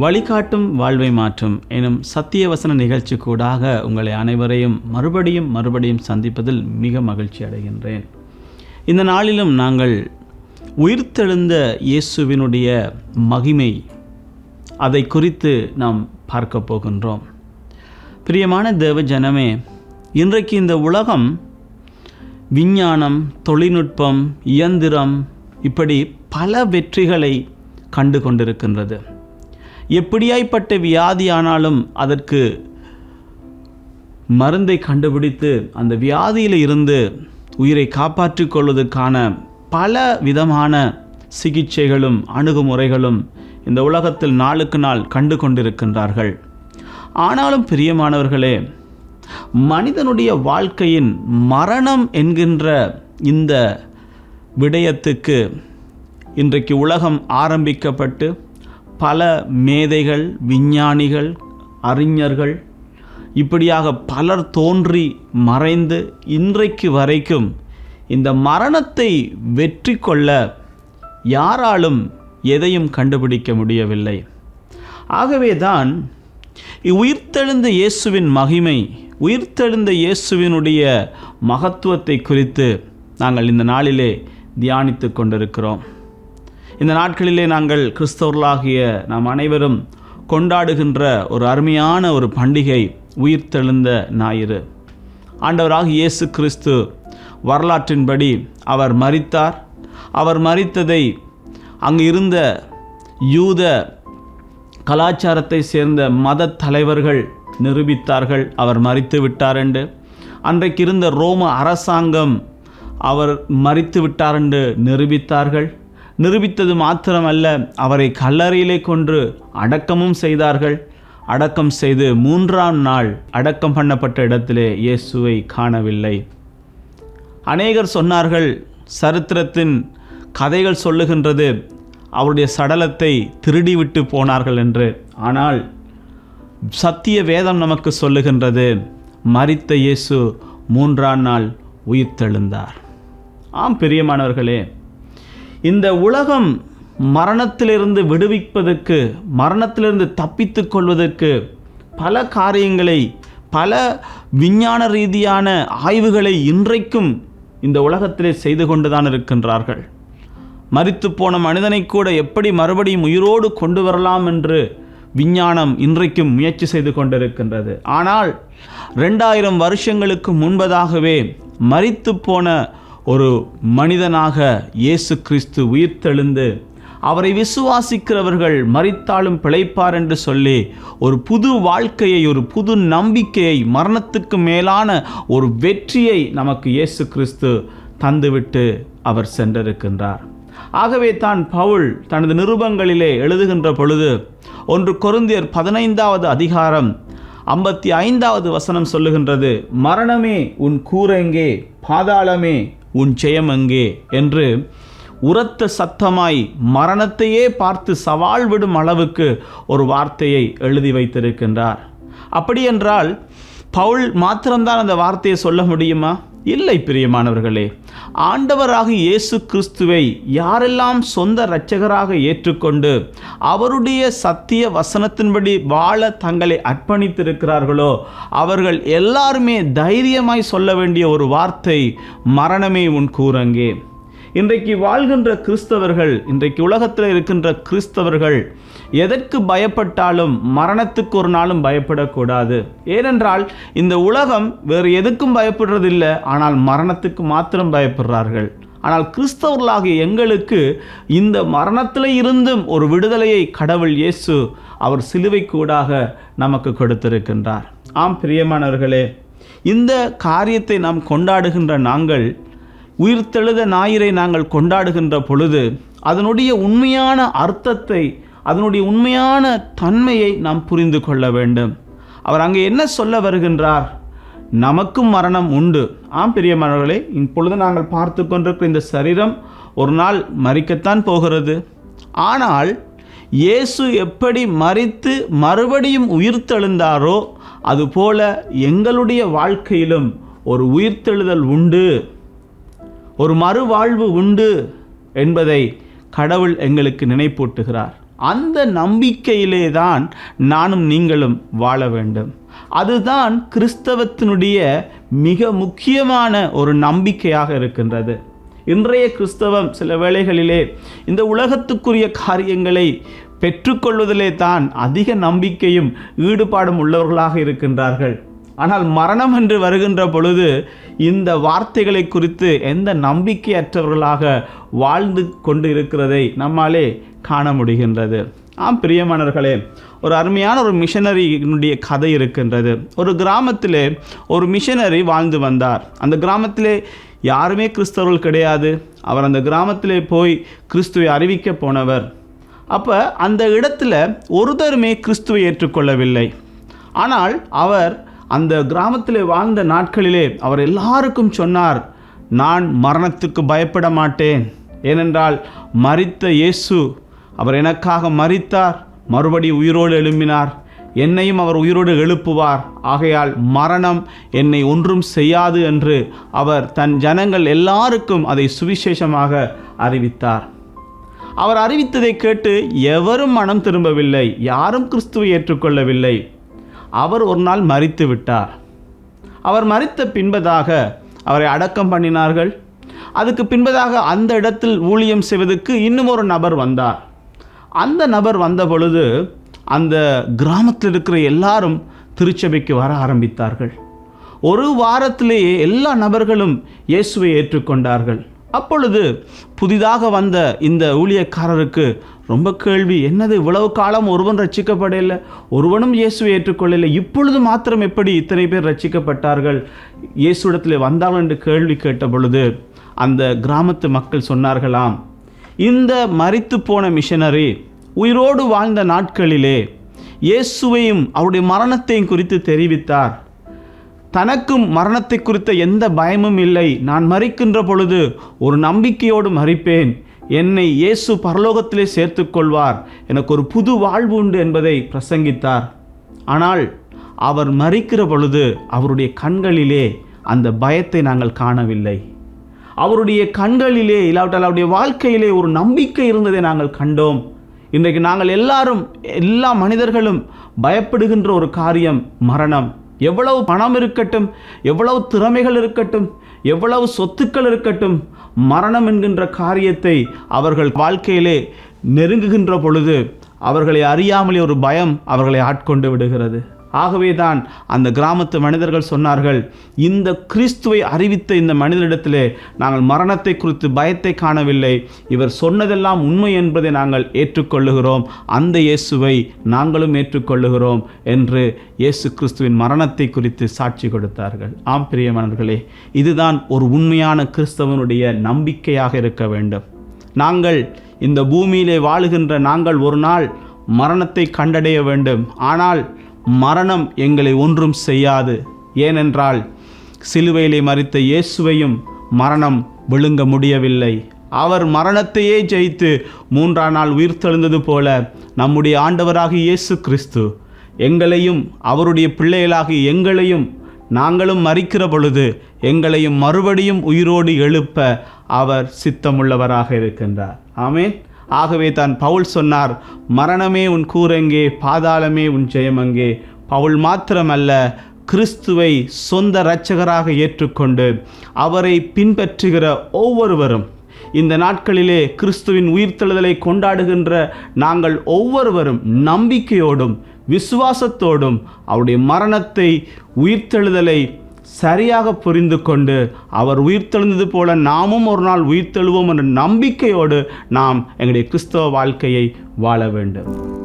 வழிகாட்டும் வாழ்வை மாற்றும் எனும் சத்தியவசன நிகழ்ச்சி கூடாக உங்களை அனைவரையும் மறுபடியும் மறுபடியும் சந்திப்பதில் மிக மகிழ்ச்சி அடைகின்றேன். இந்த நாளிலும் நாங்கள் உயிர்த்தெழுந்த இயேசுவினுடைய மகிமை அதை குறித்து நாம் பார்க்க போகின்றோம். பிரியமான தேவ ஜனமே இன்றைக்கு இந்த உலகம் விஞ்ஞானம் தொழில்நுட்பம் இயந்திரம் இப்படி பல வெற்றிகளை கண்டு கொண்டிருக்கின்றது. எப்படியாய்ப்பட்ட வியாதியானாலும் அதற்கு மருந்தை கண்டுபிடித்து அந்த வியாதியில் இருந்து உயிரை காப்பாற்றிக் கொள்வதற்கான பல விதமான சிகிச்சைகளும் அணுகுமுறைகளும் இந்த உலகத்தில் நாளுக்கு நாள் கண்டு கொண்டிருக்கின்றார்கள். ஆனாலும் பிரியமானவர்களே மனிதனுடைய வாழ்க்கையின் மரணம் என்கின்ற இந்த விடயத்துக்கு இன்றைக்கு உலகம் ஆரம்பிக்கப்பட்டு பல மேதைகள் விஞ்ஞானிகள் அறிஞர்கள் இப்படியாக பலர் தோன்றி மறைந்து இன்றைக்கு வரைக்கும் இந்த மரணத்தை வெற்றி கொள்ள யாராலும் எதையும் கண்டுபிடிக்க முடியவில்லை. ஆகவேதான் உயிர்த்தெழுந்த இயேசுவின் மகிமை உயிர்த்தெழுந்த இயேசுவினுடைய மகத்துவத்தை குறித்து நாங்கள் இந்த நாளிலே தியானித்து கொண்டிருக்கிறோம். இந்த நாட்களிலே நாங்கள் கிறிஸ்தவர்களாகிய நாம் அனைவரும் கொண்டாடுகின்ற ஒரு அருமையான ஒரு பண்டிகை உயிர்த்தெழுந்த ஞாயிறு. ஆண்டவராக இயேசு கிறிஸ்து வரலாற்றின்படி அவர் மறித்தார் அவர் மறித்ததை அங்கு இருந்த யூத கலாச்சாரத்தை சேர்ந்த மத தலைவர்கள் நிரூபித்தார்கள். அவர் மறித்து விட்டார் என்று. அன்றைக்கு இருந்த ரோம அரசாங்கம் அவர் மறித்து விட்டார் என்று நிரூபித்தார்கள். நிரூபித்தது மாத்திரமல்ல அவரை கல்லறையிலே கொன்று அடக்கமும் செய்தார்கள். அடக்கம் செய்து மூன்றாம் நாள் அடக்கம் பண்ணப்பட்ட இடத்திலே இயேசுவை காணவில்லை. அநேகர் சொன்னார்கள் சரித்திரத்தின் கதைகள் சொல்லுகின்றது அவருடைய சடலத்தை திருடிவிட்டு போனார்கள் என்று. ஆனால் சத்திய வேதம் நமக்கு சொல்லுகின்றது மறித்த இயேசு மூன்றாம் நாள் உயிர்த்தெழுந்தார். ஆம் பிரியமானவர்களே இந்த உலகம் மரணத்திலிருந்து விடுவிப்பதற்கு மரணத்திலிருந்து தப்பித்து கொள்வதற்கு பல காரியங்களை பல விஞ்ஞான ரீதியான ஆய்வுகளை இன்றைக்கும் இந்த உலகத்திலே செய்து கொண்டுதான் இருக்கின்றார்கள். மறித்து போன மனிதனை கூட எப்படி மறுபடியும் உயிரோடு கொண்டு வரலாம் என்று விஞ்ஞானம் இன்றைக்கும் முயற்சி செய்து கொண்டிருக்கின்றது. ஆனால் ரெண்டாயிரம் வருஷங்களுக்கு முன்பதாகவே மறித்து போன ஒரு மனிதனாக இயேசு கிறிஸ்து உயிர்த்தெழுந்து அவரை விசுவாசிக்கிறவர்கள் மறித்தாலும் பிழைப்பார் என்று சொல்லி ஒரு புது வாழ்க்கையை ஒரு புது நம்பிக்கையை மரணத்துக்கு மேலான ஒரு வெற்றியை நமக்கு இயேசு கிறிஸ்து தந்துவிட்டு அவர் சென்றிருக்கின்றார். ஆகவே தான் பவுல் தனது நிருபங்களிலே எழுதுகின்ற பொழுது ஒன்று கொருந்தியர் பதினைந்தாவது அதிகாரம் ஐம்பத்தி ஐந்தாவது வசனம் சொல்லுகின்றது மரணமே உன் கூரெங்கே பாதாளமே உன் ஜெயமெங்கே என்று உரத்த சத்தமாய் மரணத்தையே பார்த்து சவால் விடும் அளவுக்கு ஒரு வார்த்தையை எழுதி வைத்திருக்கின்றார். அப்படியென்றால் பவுல் மாத்திரம்தான் அந்த வார்த்தையை சொல்ல முடியுமா? இல்லை பிரியமானவர்களே. ஆண்டவராக இயேசு கிறிஸ்துவை யாரெல்லாம் சொந்த இரட்சகராக ஏற்றுக்கொண்டு அவருடைய சத்திய வசனத்தின்படி வாழ தங்களை அர்ப்பணித்திருக்கிறார்களோ அவர்கள் எல்லாருமே தைரியமாய் சொல்ல வேண்டிய ஒரு வார்த்தை மரணமே உன் கூறங்கே இன்றைக்கு வாழ்கின்ற கிறிஸ்தவர்கள் இன்றைக்கு உலகத்தில் இருக்கின்ற கிறிஸ்தவர்கள் எதற்கு பயப்பட்டாலும் மரணத்துக்கு ஒரு நாளும் பயப்படக்கூடாது. ஏனென்றால் இந்த உலகம் வேறு எதுக்கும் பயப்படுறதில்லை ஆனால் மரணத்துக்கு மாத்திரம் பயப்படுறார்கள். ஆனால் கிறிஸ்தவர்களாகிய எங்களுக்கு இந்த மரணத்தில் இருந்தும் ஒரு விடுதலையை கடவுள் இயேசு அவர் சிலுவை கூடாக நமக்கு கொடுத்திருக்கின்றார். ஆம் பிரியமானவர்களே இந்த காரியத்தை நாம் கொண்டாடுகின்ற நாங்கள் உயிர்த்தெழுத ஞாயிறை நாங்கள் கொண்டாடுகின்ற பொழுது அதனுடைய உண்மையான அர்த்தத்தை அதனுடைய உண்மையான தன்மையை நாம் புரிந்து கொள்ள வேண்டும். அவர் அங்கே என்ன சொல்ல வருகின்றார்? நமக்கும் மரணம் உண்டு. ஆம் பிரியமானவர்களே இப்பொழுது நாங்கள் பார்த்து கொண்டிருக்கிற இந்த சரீரம் ஒரு நாள் மறிக்கத்தான் போகிறது. ஆனால் இயேசு எப்படி மறித்து மறுபடியும் உயிர்த்தெழுந்தாரோ அதுபோல எங்களுடைய வாழ்க்கையிலும் ஒரு உயிர்த்தெழுதல் உண்டு. ஒரு மறுவாழ்வு உண்டு என்பதை கடவுள் எங்களுக்கு நினைப்பூட்டுகிறார். அந்த நம்பிக்கையிலே தான் நானும் நீங்களும் வாழ வேண்டும். அதுதான் கிறிஸ்தவத்தினுடைய மிக முக்கியமான ஒரு நம்பிக்கையாக இருக்கின்றது. இன்றைய கிறிஸ்தவம் சில வேளைகளிலே இந்த உலகத்துக்குரிய காரியங்களை பெற்றுக்கொள்வதிலே தான் அதிக நம்பிக்கையும் ஈடுபாடும் உள்ளவர்களாக இருக்கின்றார்கள். ஆனால் மரணம் என்று வருகின்ற பொழுது இந்த வார்த்தைகளை குறித்து எந்த நம்பிக்கையற்றவர்களாக வாழ்ந்து கொண்டு இருக்கிறதை நம்மாலே காண முடிகின்றது ஆம் பிரியமானவர்களே ஒரு அருமையான ஒரு மிஷனரியினுடைய கதை இருக்கின்றது. ஒரு கிராமத்திலே ஒரு மிஷனரி வாழ்ந்து வந்தார். அந்த கிராமத்திலே யாருமே கிறிஸ்தவர்கள் கிடையாது. அவர் அந்த கிராமத்திலே போய் கிறிஸ்துவை அறிவிக்க போனவர். அப்போ அந்த இடத்துல ஒருத்தருமே கிறிஸ்துவை ஏற்றுக்கொள்ளவில்லை. ஆனால் அவர் அந்த கிராமத்தில் வாழ்ந்த நாட்களிலே அவர் எல்லாருக்கும் சொன்னார் நான் மரணத்துக்கு பயப்பட மாட்டேன். ஏனென்றால் மரித்த இயேசு அவர் எனக்காக மறித்தார் மறுபடி உயிரோடு எழும்பினார். என்னையும் அவர் உயிரோடு எழுப்புவார். ஆகையால் மரணம் என்னை ஒன்றும் செய்யாது என்று அவர் தன் ஜனங்கள் எல்லாருக்கும் அதை சுவிசேஷமாக அறிவித்தார். அவர் அறிவித்ததை கேட்டு எவரும் மனம் திரும்பவில்லை யாரும் கிறிஸ்துவை ஏற்றுக்கொள்ளவில்லை. அவர் ஒரு நாள் மறித்து விட்டார். அவர் மறித்த பின்பதாக அவரை அடக்கம் பண்ணினார்கள். அதுக்கு பின்பதாக அந்த இடத்தில் ஊழியம் செய்வதற்கு இன்னும் ஒரு நபர் வந்தார். அந்த நபர் வந்த பொழுது அந்த கிராமத்தில் இருக்கிற எல்லாரும் திருச்சபைக்கு வர ஆரம்பித்தார்கள். ஒரு வாரத்திலேயே எல்லா நபர்களும் இயேசுவை ஏற்றுக்கொண்டார்கள். அப்பொழுது புதிதாக வந்த இந்த ஊழியக்காரருக்கு ரொம்ப கேள்வி என்னது இவ்வளவு காலம் ஒருவன் ரட்சிக்கப்படவில்லை ஒருவனும் இயேசுவை ஏற்றுக்கொள்ளலை. இப்பொழுது மாத்திரம் எப்படி இத்தனை பேர் ரட்சிக்கப்பட்டார்கள்? இயேசுடத்தில் வந்தார்கள் என்று கேள்வி கேட்ட பொழுது அந்த கிராமத்து மக்கள் சொன்னார்களாம் இந்த மறித்து போன மிஷனரி உயிரோடு வாழ்ந்த நாட்களிலே இயேசுவையும் அவருடைய மரணத்தையும் குறித்து தெரிவித்தார். தனக்கும் மரணத்தை குறித்த எந்த பயமும் இல்லை. நான் மறிக்கின்ற பொழுது ஒரு நம்பிக்கையோடு மறிப்பேன் என்னை இயேசு பரலோகத்திலே சேர்த்து கொள்வார். எனக்கு ஒரு புது வாழ்வு உண்டு என்பதை பிரசங்கித்தார். ஆனால் அவர் மறிக்கிற பொழுது அவருடைய கண்களிலே அந்த பயத்தை நாங்கள் காணவில்லை. அவருடைய கண்களிலே இல்லாவிட்டால் அவருடைய வாழ்க்கையிலே ஒரு நம்பிக்கை இருந்ததை நாங்கள் கண்டோம். இன்றைக்கு நாங்கள் எல்லாரும் எல்லா மனிதர்களும் பயப்படுகின்ற ஒரு காரியம் மரணம். எவ்வளவு பணம் இருக்கட்டும் எவ்வளவு திறமைகள் இருக்கட்டும் எவ்வளவு சொத்துக்கள் இருக்கட்டும் மரணம் என்கின்ற காரியத்தை அவர்கள் வாழ்க்கையிலே நெருங்குகின்ற பொழுது அவர்களை அறியாமலே ஒரு பயம் அவர்களை ஆட்கொண்டு விடுகிறது. ஆகவே தான் அந்த கிராமத்து மனிதர்கள் சொன்னார்கள் இந்த கிறிஸ்துவை அறிவித்த இந்த மனிதனிடத்திலே நாங்கள் மரணத்தை குறித்து பயத்தை காணவில்லை. இவர் சொன்னதெல்லாம் உண்மை என்பதை நாங்கள் ஏற்றுக்கொள்ளுகிறோம். அந்த இயேசுவை நாங்களும் ஏற்றுக்கொள்ளுகிறோம் என்று இயேசு கிறிஸ்துவின் மரணத்தை குறித்து சாட்சி கொடுத்தார்கள். ஆம் பிரியமானவர்களே இதுதான் ஒரு உண்மையான கிறிஸ்தவனுடைய நம்பிக்கையாக இருக்க வேண்டும். நாங்கள் இந்த பூமியிலே வாழுகின்ற நாங்கள் ஒரு நாள் மரணத்தை கண்டடைய வேண்டும். ஆனால் மரணம் எங்களை ஒன்றும் செய்யாது. ஏனென்றால் சிலுவையிலே மறித்த இயேசுவையும் மரணம் விழுங்க முடியவில்லை. அவர் மரணத்தையே ஜெயித்து மூன்றாம் நாள் உயிர்த்தெழுந்தது போல நம்முடைய ஆண்டவராக இயேசு கிறிஸ்து எங்களையும் அவருடைய பிள்ளைகளாகி எங்களையும் நாங்களும் மறிக்கிற பொழுது எங்களையும் மறுபடியும் உயிரோடு எழுப்ப அவர் சித்தமுள்ளவராக இருக்கின்றார். ஆமேன். ஆகவே தான் பவுல் சொன்னார் மரணமே உன் கூரங்கே பாதாளமே உன் ஜெயமங்கே. பவுல் மாத்திரமல்ல கிறிஸ்துவை சொந்த இரட்சகராக ஏற்றுக்கொண்டு அவரை பின்பற்றுகிற ஒவ்வொருவரும் இந்த நாட்களிலே கிறிஸ்துவின் உயிர்த்தெழுதலை கொண்டாடுகின்ற நாங்கள் ஒவ்வொருவரும் நம்பிக்கையோடும் விசுவாசத்தோடும் அவருடைய மரணத்தை உயிர்த்தெழுதலை சரியாக புரிந்து கொண்டு அவர் உயிர்த்தெழுந்தது போல நாமும் ஒரு நாள் உயிர்த்தெழுவோம் என்ற நம்பிக்கையோடு நாம் எங்களுடைய கிறிஸ்தவ வாழ்க்கையை வாழ வேண்டும்.